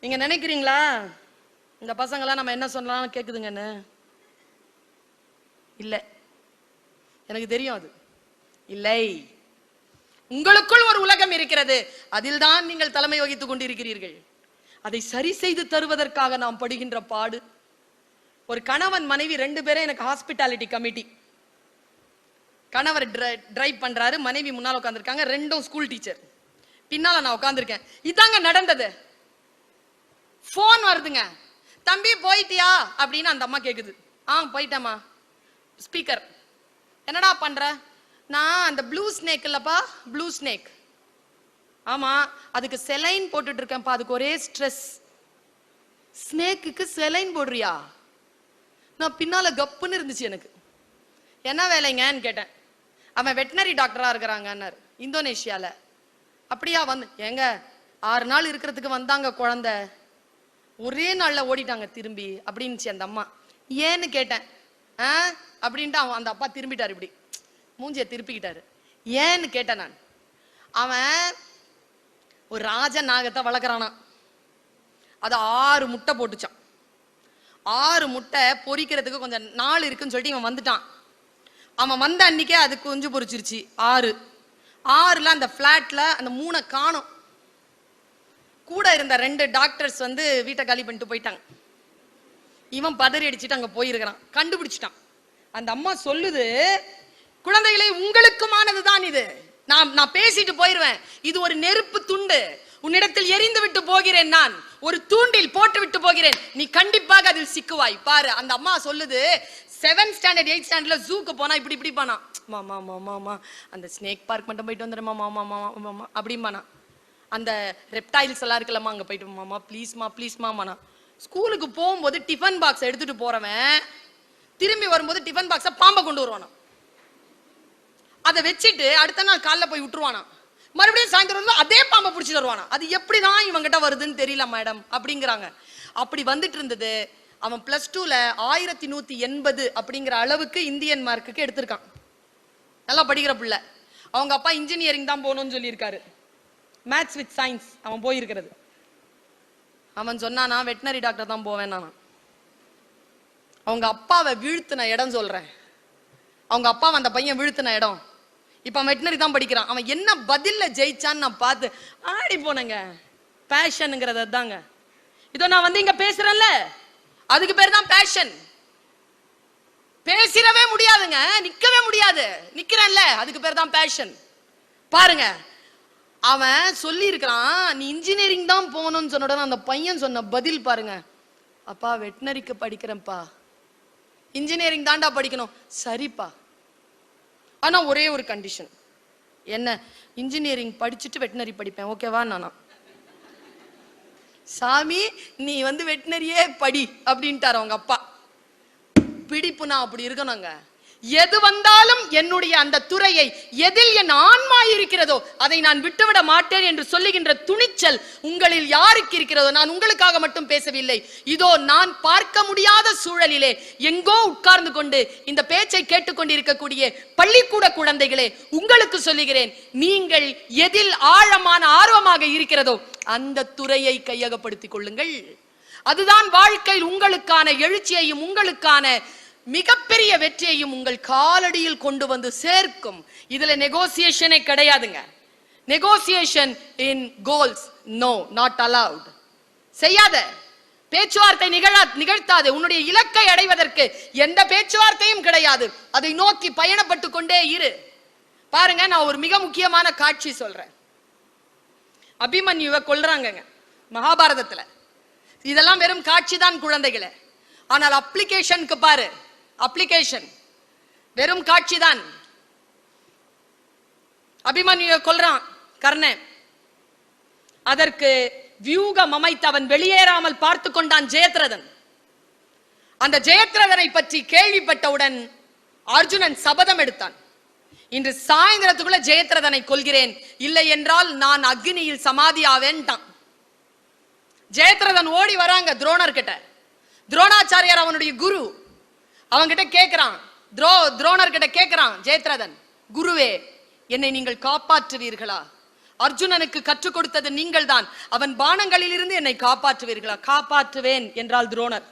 நீங்க நினைக்கிறீங்களா? இந்த பசங்களாம் நம்ம என்ன சொன்னாலும் கேக்குதுங்கன்னு? இல்ல. எனக்கு தெரியும் அது. இல்லை. உங்களுக்குள் ஒரு உலகம் இருக்கிறது. அதில்தான் நீங்கள் தலைமை வகித்துக் கொண்டிருக்கிறீர்கள். அதை சரி செய்து தருவதற்காக நாம் படுகின்ற பாடு. ஒரு கணவன் மனைவி ரெண்டு பேரும் எனக்கு ஹாஸ்பிட்டாலிட்டி கமிட்டி கணவர் டிரைவ் பண்றாரு. மனைவி முன்னால் உட்காந்துருக்காங்க ரெண்டும் ஸ்கூல் டீச்சர் பின்னால நான் உட்காந்துருக்கேன் இதாங்க நடந்தது. ஃபோன் வருதுங்க. தம்பி போயிட்டியா? அப்படின்னு அந்த அம்மா கேட்குது ஆ போயிட்டேம்மா. ஸ்பீக்கர் என்னடா பண்ணுற நான் அந்த ப்ளூ ஸ்னேக் இல்லைப்பா ப்ளூ ஸ்னேக் ஆமாம் அதுக்கு செலைன் போட்டுட்டு இருக்கேன்ப்பா அதுக்கு ஒரே ஸ்ட்ரெஸ் ஸ்னேக்குக்கு செலைன் போடுறியா? நான் பின்னால் கப்புன்னு இருந்துச்சு எனக்கு. என்ன வேலைங்கன்னு கேட்டேன். அவன் வெட்டினரி டாக்டராக இருக்கிறாங்கன்னாரு இந்தோனேஷியாவில் அப்படியா வந்து ஏங்க ஆறு நாள் இருக்கிறதுக்கு வந்தாங்க குழந்தை. ஒரே நாளில் ஓடிட்டாங்க திரும்பி அப்படின்னுச்சு அந்த அம்மா. ஏன்னு கேட்டேன். ஆ? அப்படின்ட்டு அவன் அந்த அப்பா திரும்பிட்டார் இப்படி. மூஞ்சியை திருப்பிக்கிட்டாரு. ஏன்னு கேட்டேன் நான். அவன் ஒரு ராஜ நாகத்தை வளர்க்குறானா அது ஆறு முட்டை போட்டுச்சான் ஆறு முட்டை பொறிக்கிறதுக்கு கொஞ்சம் நாள் இருக்குன்னு சொல்லிட்டு இவன் வந்துட்டான். அவன் வந்த அன்னைக்கே அது குஞ்சு பொறிச்சிருச்சு ஆறு. ஆறுல அந்த ஃப்ளாட்ல அந்த மூணை காணோம். கூட இருந்த ரெண்டு டாக்டர்ஸ் வந்து வீட்டை காலி பண்ணிட்டு போயிட்டாங்க. இவன் பதறி அடிச்சுட்டு அங்க போயிருக்கிறான். கண்டுபிடிச்சிட்டான். அந்த அம்மா சொல்லுது குழந்தைகளை உங்களுக்குமானதுதான் இது. நான் நான் பேசிட்டு போயிருவேன். இது ஒரு நெருப்பு துண்டு. உன்னிடத்தில் எரிந்து விட்டு போகிறேன் நான். ஒரு தூண்டில் போட்டு விட்டு போகிறேன். நீ கண்டிப்பாக அதில் சிக்குவாய். பாரு அந்த அம்மா சொல்லுது செவன்த் ஸ்டாண்டர்ட் எயிட் ஸ்டாண்டர்ட்ல ஜூக்கு போனா இப்படி இப்படி போனா மாமா மாமா மாமா. அந்த ஸ்னேக் பார்க் மட்டும் போயிட்டு வந்துடுமா மாமா மாமா மாமா அப்படிம்பானா அந்த ரெப்டைல்ஸ் எல்லாம் இருக்குல்லம்மா அங்கே போயிட்டு மாமா ப்ளீஸ்மா ப்ளீஸ்மா மானா. ஸ்கூலுக்கு போகும்போது டிஃபன் பாக்ஸ் எடுத்துட்டு போறவன் திரும்பி வரும்போது டிஃபன் பாக்ஸை பாம்பை கொண்டு வருவானா அதை வச்சுட்டு அடுத்த நாள் காலைல போய் விட்டுருவானா மறுபடியும் சாயந்தரம் வந்து அதே பாம்பை பிடிச்சி வருவானா அது எப்படி தான் இவங்கிட்ட வருதுன்னு தெரியல மேடம் அப்படிங்கிறாங்க. அப்படி வந்துட்டு இருந்தது. அவன் பிளஸ் டூல ஆயிரத்தி நூத்தி எண்பது அப்படிங்கிற அளவுக்கு இந்தியன் மார்க்குக்கு எடுத்திருக்கான். நல்லா படிக்கிற பிள்ளை. அவங்க அப்பா இன்ஜினியரிங் தான் போகணும்னு சொல்லியிருக்காரு. மேத்ஸ் வித் சயின்ஸ் அவன் போயிருக்கிறது. அவன் சொன்னானா வெட்டினரி டாக்டர் தான் போவேன் நான். அவங்க அப்பாவை வீழ்த்தின இடம் சொல்றேன். அவங்க அப்பாவை அந்த பையன் வீழ்த்தின இடம். இப்ப வெட்டினரி தான் படிக்கிறான். அவன் என்ன பதில்ல ஜெயிச்சான்னு நான் பார்த்து ஆடி போனேங்க. பேஷனுங்கிறது தாங்க இதோ நான் வந்து இங்க பேசுறேன்ல. அதுக்கு பேர் தான் பேஷன் பேசிடவே முடியாதுங்க. நிக்கவே முடியாது. நிக்கிறேன்ல. அதுக்கு பேர் தான் பேஷன் பாருங்க. அவன் சொல்லியிருக்கிறான் நீ இன்ஜினியரிங் தான் போகணும்னு சொன்ன அந்த பையன் சொன்ன பதில் பாருங்க. அப்பா வெட்டினரிக்கு படிக்கிறேன்ப்பா. இன்ஜினியரிங் தாண்டா படிக்கணும். சரிப்பா. ஆனா ஒரே ஒரு கண்டிஷன் என்ன? இன்ஜினியரிங் படிச்சுட்டு வெட்டினரி படிப்பேன். ஓகேவா நானா. சாமி நீ வந்து வெட்டினரியே படி. அப்படின்ட்டார் அவங்க அப்பா. பிடிப்புனா அப்படி இருக்கணுங்க. எது வந்தாலும் என்னுடைய அந்த துறையை எதில் என் ஆன்மா இருக்கிறதோ அதை நான் விட்டுவிட மாட்டேன் என்று சொல்லுகின்ற துணிச்சல் உங்களில் யாருக்கு இருக்கிறதோ நான் உங்களுக்காக மட்டும் பேசவில்லை. இதோ நான் பார்க்க முடியாத சூழலிலே எங்கோ உட்கார்ந்து கொண்டு இந்த பேச்சை கேட்டுக்கொண்டிருக்கக்கூடிய பள்ளிக்கூட குழந்தைகளே உங்களுக்கு சொல்லுகிறேன் நீங்கள் எதில் ஆழமான ஆர்வமாக இருக்கிறதோ அந்த துறையை கையகப்படுத்திக் கொள்ளுங்கள். அதுதான் வாழ்க்கையில் உங்களுக்கான எழுச்சியையும் உங்களுக்கான மிகப்பெரிய வெற்றியையும் உங்கள் காலடியில் கொண்டு வந்து சேர்க்கும். இதுல நெகோசியேஷனே கிடையாதுங்க. Negotiation in calls no not allowed செய்யாத. பேச்சுவார்த்தை நிகழா நிகழ்த்தாது. உன்னுடைய இலக்கை அடைவதற்கு எந்த பேச்சுவார்த்தையும் கிடையாது. அதை நோக்கி பயணப்பட்டு கொண்டே இரு. பாருங்க நான் ஒரு மிக முக்கியமான காட்சி சொல்றேன். அபிமன்யுவை கொல்றாங்கங்க மகாபாரதத்துல. இதெல்லாம் வெறும் காட்சி தான் குழந்தைகளை. ஆனால் அப்ளிகேஷனுக்கு பாரு. அப்ளிகேஷன் வெறும் காட்சி தான் அபிமன்யுவை கொல்றான் கர்ணன். அதற்கு வியூகம் அமைத்து அவன் வெளியேறாமல் பார்த்து கொண்டான் ஜெயத்ரதன். அந்த ஜெயத்ரதனை பற்றி கேள்விப்பட்டவுடன் அர்ஜுனன் சபதம் எடுத்தான். இன்று சாயந்தரத்துக்குள்ள ஜெயத்ரதனை கொல்கிறேன். இல்லை என்றால் நான் அக்னியில் சமாதி ஆவேன்ட்டான். ஜெயத்ரதன் ஓடி வராங்க துரோணர் கிட்ட துரோணாச்சாரியார் அவனுடைய குரு. அவன்கிட்ட கேக்குறான். துரோ துரோணர் கிட்ட கேக்குறான் ஜெயத்ரதன். குருவே என்னை நீங்கள் காப்பாற்றுவீர்களா? அர்ஜுனனுக்கு கற்றுக் கொடுத்தது நீங்கள்தான். அவன் பானங்களிலிருந்து என்னை காப்பாற்றுவீர்களா? காப்பாற்றுவேன் என்றால் துரோணர்.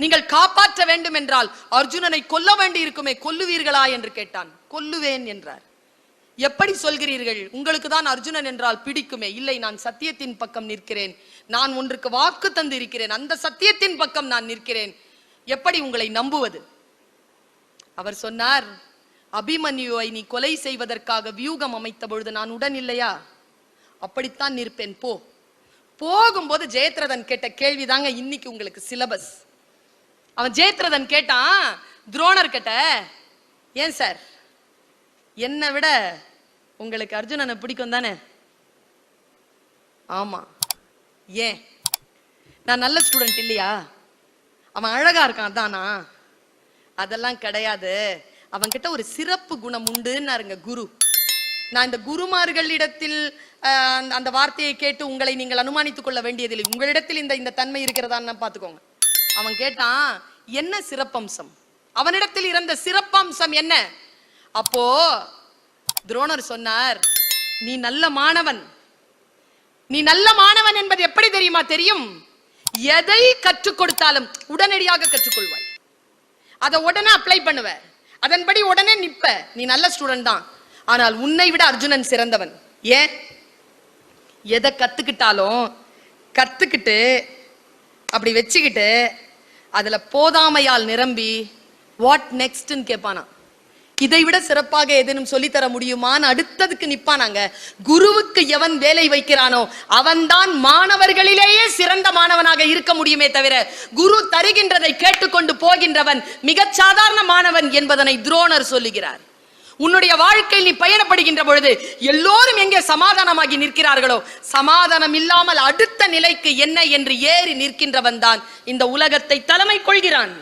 நீங்கள் காப்பாற்ற வேண்டும் என்றால் அர்ஜுனனை கொல்ல வேண்டி இருக்குமே கொல்லுவீர்களா என்று கேட்டான். கொல்லுவேன் என்றார். எப்படி சொல்கிறீர்கள்? உங்களுக்கு தான் அர்ஜுனன் என்றால் பிடிக்குமே. இல்லை நான் சத்தியத்தின் பக்கம் நிற்கிறேன். நான் ஒன்றுக்கு வாக்கு தந்து இருக்கிறேன் அந்த சத்தியத்தின் பக்கம் நான் நிற்கிறேன். எப்படி உங்களை நம்புவது? அவர் சொன்னார் அபிமன்யுவை நீ கொலை செய்வதற்காக வியூகம் அமைத்த பொழுது நான் உடன் இல்லையா? அப்படித்தான் நிற்பேன் போ. போகும்போது ஜெயத்ரதன் கேட்ட கேள்விதாங்க இன்னைக்கு உங்களுக்கு சிலபஸ் அவன் ஜெயத்ரதன் கேட்டான் துரோணர் கிட்ட ஏன் சார்? என்னை விட உங்களுக்கு அர்ஜுனனை பிடிக்கும் தானே? ஆமா. ஏன்? நான் நல்ல ஸ்டூடெண்ட் இல்லையா? அவன் அழகா இருக்கான் தானா அதெல்லாம் கிடையாது. அவன்கிட்ட ஒரு சிறப்பு குணம் உண்டுன்னாருங்க குரு. நான் இந்த குருமார்களிடத்தில் அந்த- அந்த வார்த்தையை கேட்டு உங்களை நீங்கள் அனுமானித்துக் கொள்ள வேண்டியதில்லை. உங்களிடத்தில் இந்த இந்த தன்மை இருக்கிறதான்னு பார்த்துக்கோங்க. அவன் கேட்டான் என்ன சிறப்பம்சம்? அவனிடத்தில் இருந்த சிறப்பம்சம் என்ன? அப்போ துரோணர் சொன்னார் நீ நல்ல மாணவன். நீ நல்ல மாணவன் என்பது எப்படி தெரியுமா தெரியும்? எதை கற்றுக் கொடுத்தாலும் உடனடியாக கற்றுக்கொள்வாய். அதை உடனே அப்ளை பண்ணுவ. அதன்படி உடனே நிப்ப. நீ நல்ல ஸ்டூடெண்ட் தான். ஆனால் உன்னை விட அர்ஜுனன் சிறந்தவன். ஏன்? எதை கத்துக்கிட்டாலும் கத்துக்கிட்டு அப்படி வச்சுக்கிட்டு அதுல போதாமையால் நிரம்பி வாட் நெக்ஸ்ட்னு கேட்பானா இதை விட சிறப்பாக ஏதேனும் சொல்லித்தர முடியுமான்னு அடுத்ததுக்கு நிப்பானாங்க. குருவுக்கு எவன் வேலை வைக்கிறானோ அவன்தான் மாணவர்களிலேயே சிறந்த மாணவனாக இருக்க முடியுமே தவிர குரு தருகின்றதை கேட்டுக்கொண்டு போகின்றவன் மிக சாதாரண மாணவன் என்பதனை துரோணர் சொல்லுகிறார். உன்னுடைய வாழ்க்கையில் நீ பயணப்படுகின்ற பொழுது எல்லோரும் எங்கே சமாதானமாகி நிற்கிறார்களோ சமாதானம் இல்லாமல் அடுத்த நிலைக்கு என்ன என்று ஏறி நிற்கின்றவன் தான் இந்த உலகத்தை தலைமை கொள்கிறான்.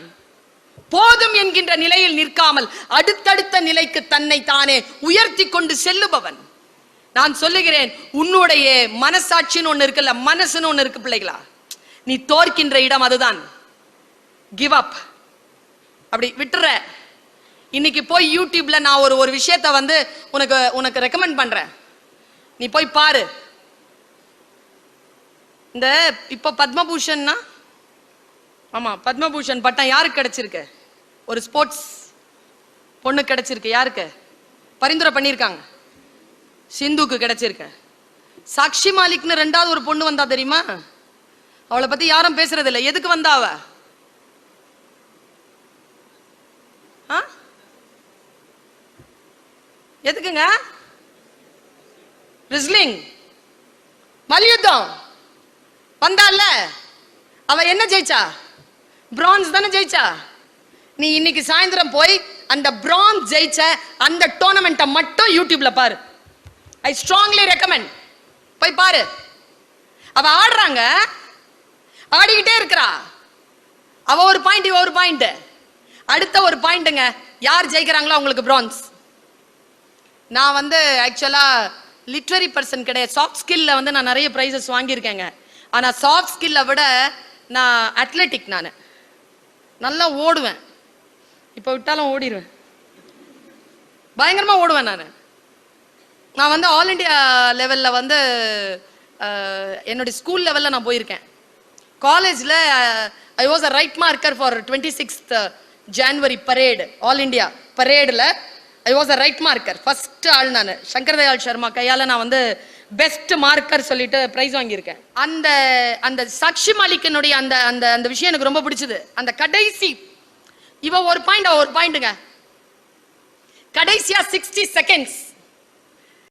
போதும் என்கின்ற நிலையில் நிற்காமல் அடுத்தடுத்த நிலைக்கு தன்னை தானே உயர்த்தி கொண்டு செல்லுபவன். நான் சொல்லுகிறேன் உன்னுடைய மனசாட்சின்னு ஒண்ணு இருக்குல்ல மனசுன்னு ஒன்று இருக்கு பிள்ளைகளா? நீ தோற்கின்ற இடம் அதுதான். கிவ் அப் அப்படி விட்டுற. இன்னைக்கு போய் யூடியூப்ல நான் ஒரு ஒரு விஷயத்த வந்து உனக்கு உனக்கு ரெக்கமெண்ட் பண்றேன். நீ போய் பாரு. இந்த இப்ப பத்மபூஷன்னா? ஆமா பத்மபூஷன் பட்டம் யாருக்கு கிடைச்சிருக்கு? ஒரு ஸ்போர்ட்ஸ் பொண்ணு கிடைச்சிருக்கு. யாருக்கு? பரிந்துரை பண்ணியிருக்காங்க. சிந்துக்கு கிடைச்சிருக்கு. சாக்ஷி மாலிக்னு ரெண்டாவது ஒரு பொண்ணு வந்தா தெரியுமா? அவளை பத்தி யாரும் பேசுறது இல்லை எதுக்கு வந்தா அவ? ஆ? எதுக்குங்க? ரிஸ்லிங். மல்யுத்தம். வந்தால அவ என்ன ஜெயிச்சா? பிரான்ஸ் தானே ஜெயிச்சா? நீ இன்னைக்கு சாயந்தரம் போய் அந்த பிரான்ஸ் ஜெயிச்ச அந்த டோர்னமெண்ட்டை மட்டும் யூடியூப்ல பாரு. ஐ ஸ்ட்ராங்லி ரெக்கமெண்ட் போய் பாரு. அவ ஆடுறாங்க. ஆடிக்கிட்டே இருக்கிறா. அவ ஒரு பாயிண்ட் இவ ஒரு பாயிண்ட் அடுத்த ஒரு பாயிண்ட்டுங்க யார் ஜெயிக்கிறாங்களோ அவங்களுக்கு பிரான்ஸ் நான் வந்து ஆக்சுவலாக லிட்ரரி பர்சன் கிடையாது. சாஃப்ட் ஸ்கில்ல வந்து நான் நிறைய ப்ரைஸஸ் வாங்கியிருக்கேங்க. ஆனால் சாஃப்ட் ஸ்கில்லை விட நான் அத்லெட்டிக் நான். நல்லா ஓடுவேன். இப்போ விட்டாலும் ஓடிடுவேன் பயங்கரமாக ஓடுவேன் நான். நான் வந்து ஆல் இண்டியா லெவலில் வந்து என்னுடைய ஸ்கூல் லெவலில் நான் போயிருக்கேன். காலேஜில் I was a right marker for twenty sixth January parade all India பரேடில் I was a right marker first ஆள் நான். சங்கர் தயாள் சர்மா கையால் நான் வந்து பெஸ்ட் மார்க்கர் சொல்லிட்டு ப்ரைஸ் வாங்கியிருக்கேன். அந்த அந்த சாக்ஷி மாலிக்கனுடைய அந்த அந்த அந்த விஷயம் எனக்கு ரொம்ப பிடிச்சது. அந்த கடைசி இவ ஒரு பாயிண்ட் அவ ஒரு பாயிண்ட்டுங்க கடைசியா சிக்ஸ்டி செகண்ட்ஸ்